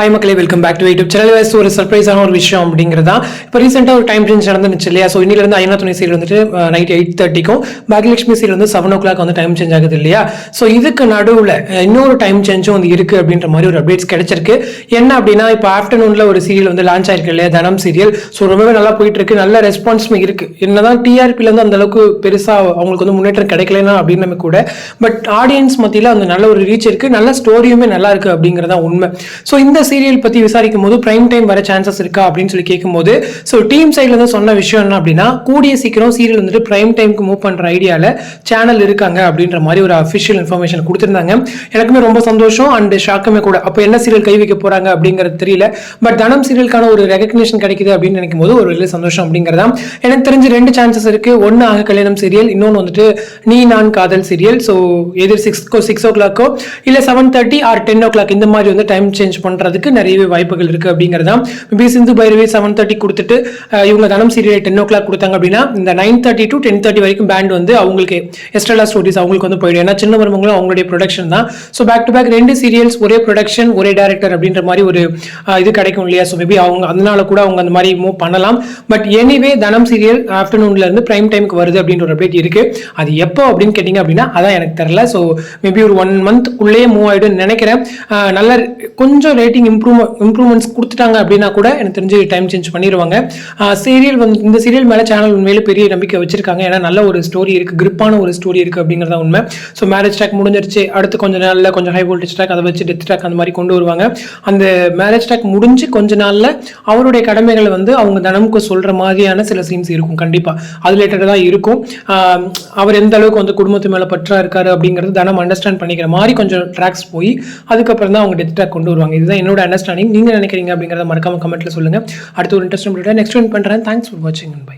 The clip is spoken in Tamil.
ஹாய் மக்களே welcome back to YouTube channel வயசு ஒரு சர்ப்ரைஸான ஒரு விஷயம் அப்படிங்கிறதா இப்போ ரீசெண்டாக ஒரு டைம் சேஞ்ச் நடந்துச்சு இல்லையா? ஸோ இன்னிலிருந்து ஐநா துணை சீரியல் வந்துட்டு நைட் எயிட் தேர்ட்டிக்கும் பாக்யலட்சுமி சீரியல் வந்து செவன் ஓ கிளாக் வந்து டைம் சேஞ்ச் ஆகுது இல்லையா? ஸோ இதுக்கு நடுவில் இன்னொரு டைம் சேஞ்சும் வந்து இருக்குது அப்படின்ற மாதிரி ஒரு அப்டேட்ஸ் கிடைச்சிருக்கு. என்ன அப்படின்னா இப்போ ஆஃப்டர்நூனில் ஒரு சீரியல் வந்து லான்ச் ஆயிருக்கு இல்லையா? தனம் சீரியல் ஸோ ரொம்பவே நல்லா போயிட்டு இருக்கு நல்ல ரெஸ்பான்ஸுமே இருக்கு. என்னதான் தான் வந்து அந்த அளவுக்கு பெருசாக அவங்களுக்கு வந்து முன்னேற்றம் கிடைக்கலனா அப்படின்னு கூட பட் ஆடியன்ஸ் மத்தியில் அந்த நல்ல ஒரு ரீச் இருக்குது நல்ல ஸ்டோரியுமே நல்லா இருக்குது அப்படிங்கிறதா உண்மை. ஸோ இந்த சீரியல் பத்தி விசாரிக்கும் போது பிரைம் டைம் வர சான்சஸ் இருக்கா அப்படின்னு சொல்லி கேட்கும்போது ஸோ டீம் சைட்ல இருந்து சொன்ன விஷயம் என்ன அப்படின்னா கூடிய சீக்கிரம் சீரியல் வந்துட்டு பிரைம் டைமுக்கு மூவ் பண்ற ஐடியால சேனல் இருக்காங்க அப்படின்ற மாதிரி ஒரு அஃபிஷியல் இன்ஃபர்மேஷன் கொடுத்துருந்தாங்க. எனக்குமே ரொம்ப சந்தோஷம் அண்ட் ஷாக்குமே கூட. அப்போ என்ன சீரியல் கை வைக்க போறாங்க அப்படிங்கிறது தெரியல. பட் தனம் சீரியலுக்கான ஒரு ரெகக்னேஷன் கிடைக்குது அப்படின்னு நினைக்கும் போது ஒரு வெளியே சந்தோஷம் அப்படிங்கிறதா. எனக்கு தெரிஞ்சு ரெண்டு சான்சஸ் இருக்கு. ஒன்னு ஆக கல்யாணம் சீரியல் இன்னொன்று வந்துட்டு நீ நான் காதல் சீரியல் ஸோ எதிர் சிக்ஸ்க்கோ சிக்ஸ் ஓ கிளாக்கோ இல்லை seven thirty or ten o'clock இந்த மாதிரி வந்து டைம் சேஞ்ச் பண்ணுறதுக்கு நிறையவே வாய்ப்புகள் இருக்குது அப்படிங்கிறதா maybe Sindhu Bhairavi seven thirty கொடுத்துட்டு இவங்க தனம் சீரியல் டென் ஓ கிளாக் கொடுத்தாங்க அப்படின்னா இந்த nine thirty to ten thirty வரைக்கும் பேண்ட் வந்து அவங்களுக்கு எஸ்ட்ரலா ஸ்டோரிஸ் அவங்களுக்கு வந்து போயிடும். ஏன்னா சின்ன மருமங்களும் அவங்களுடைய ப்ரொடக்ஷன் தான். ஸோ பேக் டு பேக் ரெண்டு சீரியல்ஸ் ஒரே ப்ரொடக்ஷன் ஒரே டேரக்டர் அப்படின்ற மாதிரி ஒரு இது கிடைக்கும் இல்லையா? ஸோ மேபி அவங்க அதனால கூட அவங்க அந்த மாதிரி மூவ் பண்ணலாம். பட் எனிவே தனம் சீரியல் ஆஃப்டர்நூன்ல இருந்து பிரைம் டைமுக்கு வருது அப்படின்ற ஒரு அப்டேட் இருக்கு. அது எப்போ அப்படின்னு கேட்டிங்க அப்படின்னா அதான் எனக்கு தெரியல. ஸோ மேபி ஒரு ஒன் மந்த் உள்ளே மூவ் ஆகிடும் நினைக்கிறேன். நல்ல கொஞ்சம் ரேட்டிங் இம்ப்ரூவ் இம்ப்ரூவ்மெண்ட்ஸ் கொடுத்துட்டாங்க அப்படின்னா கூட எனக்கு தெரிஞ்சு டைம் சேஞ்ச் பண்ணிடுவாங்க சீரியல் வந்து இந்த சீரியல் மேலே சேனல் உண்மையிலே பெரிய நம்பிக்கை வச்சிருக்காங்க. ஏன்னா நல்ல ஒரு ஸ்டோரி இருக்குது கிரிப்பான ஒரு ஸ்டோரி இருக்குது அப்படிங்கிறத உண்மை. ஸோ மேரேஜ் ட்ராக் முடிஞ்சிருச்சு. அடுத்து கொஞ்ச நாளில் கொஞ்சம் ஹை வோல்டேஜ் ட்ராக் அதை வச்சு டெத் ட்ராக் அந்த மாதிரி கொண்டு வருவாங்க. அந்த மேரேஜ் ட்ராக் முடிஞ்சு கொஞ்ச நாளில் அவருடைய கடமைகளை வந்து அவங்க தனமுக்கு சொல்கிற மாதிரியான சில சீன்ஸ் இருக்கும் கண்டிப்பாக அது ரிலேட்டடாக தான் இருக்கும். அவர் எந்த அளவுக்கு வந்து குடும்பத்து மேலே பற்றா இருக்காரு அப்படிங்கிறது தனம் அண்டர்ஸ்டாண்ட் பண்ணிக்கிற மாதிரி கொஞ்சம் ட்ராக்ஸ் போய் அதுக்கப்புறம் தான் அவங்க டெத் ட்ராக் கொண்டு வருவாங்க. இதுதான் என்னோட அண்டர்ஸ்டாண்டிங் நீங்க நினைக்கிறீங்க அப்படிங்கிறத மறக்காம கமெண்ட்ல சொல்லுங்க. அடுத்து ஒரு இன்ட்ரெஸ்ட் நெக்ஸ்ட் ஒன் பண்றேன். தேங்க்ஸ் ஃபார் வாட்சிங் பை